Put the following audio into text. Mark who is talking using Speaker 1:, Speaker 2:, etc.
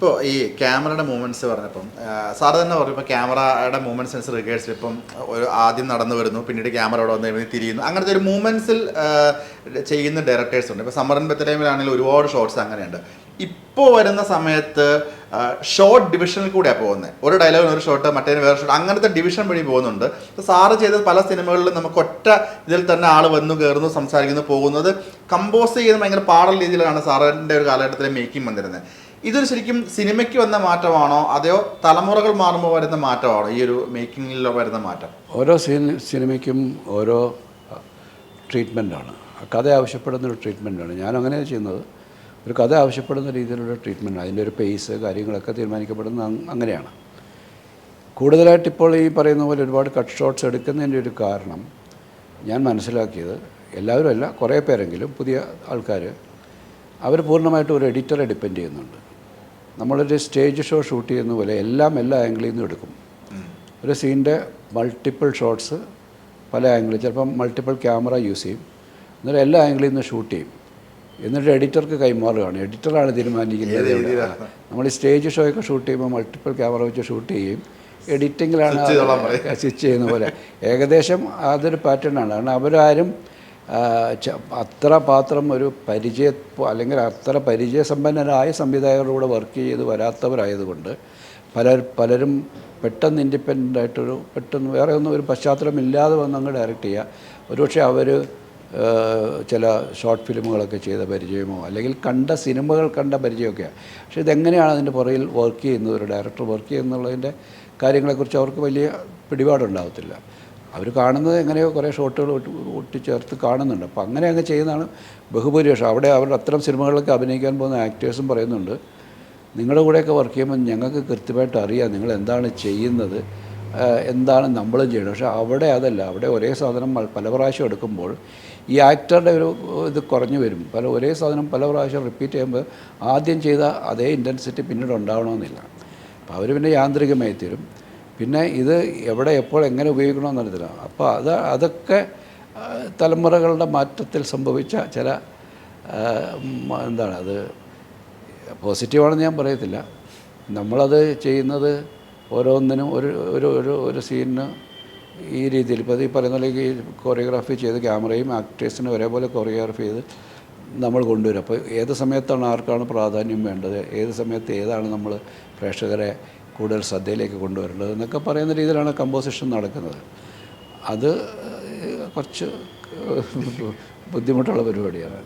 Speaker 1: ഇപ്പോൾ ഈ ക്യാമറയുടെ മൂവ്മെന്റ്സ് പറഞ്ഞപ്പം സാറ് തന്നെ പറഞ്ഞു ഇപ്പോൾ ക്യാമറയുടെ സെൻസ് റിഗേഴ്സിൽ ഇപ്പം ഒരു ആദ്യം നടന്നു വരുന്നു പിന്നീട് ക്യാമറ അവിടെ വന്ന് കഴിഞ്ഞ് തിരിയുന്നു. അങ്ങനത്തെ ഒരു മൂവ്മെന്റ്സിൽ ചെയ്യുന്ന ഡയറക്ടേഴ്സ് ഉണ്ട്. ഇപ്പോൾ സമ്മറിൻ ബത്തലൈമിലാണെങ്കിൽ ഒരുപാട് ഷോട്ട്സ് അങ്ങനെയുണ്ട്. ഇപ്പോൾ വരുന്ന സമയത്ത് ഷോർട്ട് ഡിവിഷനിൽ കൂടെയാണ് പോകുന്നത് ഒരു ഡയലോഗിന് ഒരു ഷോട്ട് മറ്റേതിന് വേറെ ഷോട്ട് അങ്ങനത്തെ ഡിവിഷൻ വഴി പോകുന്നുണ്ട്. അപ്പോൾ സാറ് ചെയ്ത പല സിനിമകളിലും നമുക്ക് ഒറ്റ ഇതിൽ തന്നെ ആൾ വന്നു കയറുന്നു സംസാരിക്കുന്നു പോകുന്നത് കമ്പോസ് ചെയ്യുന്ന ഭയങ്കര പാടുള്ള രീതിയിലാണ് സാറിന്റെ ഒരു കാലഘട്ടത്തിലെ മേക്കിംഗ് വന്നിരുന്നത് ഇതൊരു ശരിക്കും സിനിമയ്ക്ക് വന്ന മാറ്റമാണോ? അതെയോ തലമുറകൾ മാറുമ്പോൾ വരുന്ന മാറ്റമാണോ? ഈ ഒരു മേക്കിങ്ങിൽ വരുന്ന മാറ്റം.
Speaker 2: ഓരോ സിനി സിനിമയ്ക്കും ഓരോ ട്രീറ്റ്മെന്റാണ് കഥ ആവശ്യപ്പെടുന്ന ഒരു ട്രീറ്റ്മെന്റാണ് ഞാൻ അങ്ങനെ ചെയ്യുന്നത്. ഒരു കഥ ആവശ്യപ്പെടുന്ന രീതിയിലുള്ള ട്രീറ്റ്മെന്റ് അതിന്റെ ഒരു പേസ് കാര്യങ്ങളൊക്കെ തീരുമാനിക്കപ്പെടുന്ന അങ്ങനെയാണ്. കൂടുതലായിട്ട് ഇപ്പോൾ ഈ പറയുന്ന പോലെ ഒരുപാട് കട്ട് ഷോട്ട്സ് എടുക്കുന്നതിന്റെ ഒരു കാരണം ഞാൻ മനസ്സിലാക്കിയത് എല്ലാവരും അല്ല കുറേ പേരെങ്കിലും പുതിയ ആൾക്കാർ അവർ പൂർണമായിട്ടും ഒരു എഡിറ്ററെ ഡിപ്പെൻഡ് ചെയ്യുന്നുണ്ട്. നമ്മളൊരു സ്റ്റേജ് ഷോ ഷൂട്ട് ചെയ്യുന്ന പോലെ എല്ലാം എല്ലാ ആംഗിളിൽ നിന്നും എടുക്കും. ഒരു സീന്റെ മൾട്ടിപ്പിൾ ഷോട്ട്സ് പല ആംഗിളിൽ ചിലപ്പം മൾട്ടിപ്പിൾ ക്യാമറ യൂസ് ചെയ്യും. എന്നിട്ട് എല്ലാ ആംഗിളിൽ നിന്ന് ഷൂട്ട് ചെയ്യും. എന്നിട്ട് എഡിറ്റർക്ക് കൈമാറുകയാണ്. എഡിറ്ററാണ് തീരുമാനിക്കുന്നത് നമ്മൾ ഈ സ്റ്റേജ് ഷോ ഒക്കെ ഷൂട്ട് ചെയ്യുമ്പോൾ മൾട്ടിപ്പിൾ ക്യാമറ വെച്ച് ഷൂട്ട് ചെയ്യും. എഡിറ്റിങ്ങിലാണ് സ്വിച്ച് ചെയ്യുന്ന പോലെ. ഏകദേശം അതൊരു പാറ്റേൺ ആണ്. കാരണം അവരാരും അത്ര പാത്രം ഒരു പരിചയ അല്ലെങ്കിൽ അത്ര പരിചയസമ്പന്നരായ സംവിധായകരുടെ വർക്ക് ചെയ്ത് വരാത്തവരായതുകൊണ്ട് പലർ പലരും പെട്ടെന്ന് ഇൻഡിപെൻഡന്റ് ആയിട്ടൊരു പെട്ടെന്ന് വേറെ ഒന്നും ഒരു പശ്ചാത്തലം ഇല്ലാതെ വന്ന് അങ്ങ് ഡയറക്റ്റ് ചെയ്യുക ഒരുപക്ഷെ അവർ ചില ഷോർട്ട് ഫിലിമുകളൊക്കെ ചെയ്ത പരിചയമോ അല്ലെങ്കിൽ കണ്ട സിനിമകൾ കണ്ട പരിചയമൊക്കെയാണ് പക്ഷേ ഇതെങ്ങനെയാണ് അതിന്റെ പുറയിൽ വർക്ക് ചെയ്യുന്നത്? ഒരു ഡയറക്ടർ വർക്ക് ചെയ്യുന്നുള്ളതിന്റെ കാര്യങ്ങളെക്കുറിച്ച് അവർക്ക് വലിയ പിടിപാടുണ്ടാകത്തില്ല അവർ കാണുന്നത് എങ്ങനെയോ കുറേ ഷോട്ടുകൾ ഒട്ടി ഒട്ടിച്ചേർത്ത് കാണുന്നുണ്ട്. അപ്പോൾ അങ്ങനെ അങ്ങ് ചെയ്യുന്നതാണ് ബഹുഭൂരിപക്ഷം. അവിടെ അവരുടെ അത്തരം സിനിമകളിലൊക്കെ അഭിനയിക്കാൻ പോകുന്ന ആക്ടേഴ്സും പറയുന്നുണ്ട് നിങ്ങളുടെ കൂടെയൊക്കെ വർക്ക് ചെയ്യുമ്പോൾ ഞങ്ങൾക്ക് കൃത്യമായിട്ട് അറിയാം നിങ്ങൾ എന്താണ് ചെയ്യുന്നത് എന്താണ് നമ്മളും ചെയ്യുന്നത് പക്ഷേ അവിടെ അതല്ല അവിടെ ഒരേ സാധനം പല പ്രാവശ്യം എടുക്കുമ്പോൾ ഈ ആക്ടറുടെ ഒരു ഇത് കുറഞ്ഞു വരും. പല ഒരേ സാധനം പല പ്രാവശ്യം റിപ്പീറ്റ് ചെയ്യുമ്പോൾ ആദ്യം ചെയ്ത അതേ ഇന്റൻസിറ്റി പിന്നീട് ഉണ്ടാവണമെന്നില്ല. അപ്പോൾ അവർ പിന്നെ യാന്ത്രികമായി തീരും. പിന്നെ ഇത് എവിടെ എപ്പോൾ എങ്ങനെ ഉപയോഗിക്കണമെന്നറിയത്തില്ല അപ്പോൾ അത് അതൊക്കെ തലമുറകളുടെ മാറ്റത്തിൽ സംഭവിച്ച ചില എന്താണ് അത് പോസിറ്റീവാണെന്ന് ഞാൻ പറയത്തില്ല. നമ്മളത് ചെയ്യുന്നത് ഓരോന്നിനും ഒരു ഒരു ഒരു ഒരു സീനിന് ഈ രീതിയിൽ ഇപ്പോൾ ഈ പറയുന്ന പോലെ കൊറിയോഗ്രാഫി ചെയ്ത് ക്യാമറയും ആക്ടേഴ്സിനും ഒരേപോലെ കൊറിയോഗ്രാഫി ചെയ്ത് നമ്മൾ കൊണ്ടുവരും. അപ്പോൾ ഏത് സമയത്താണ് ആർക്കാണ് പ്രാധാന്യം വേണ്ടത്? ഏത് സമയത്ത് ഏതാണ് നമ്മൾ പ്രേക്ഷകരെ കൂടുതൽ ശ്രദ്ധയിലേക്ക് കൊണ്ടുവരേണ്ടത് എന്നൊക്കെ പറയുന്ന രീതിയിലാണ് കമ്പോസിഷൻ നടക്കുന്നത്. അത് കുറച്ച് ബുദ്ധിമുട്ടുള്ള പരിപാടിയാണ്.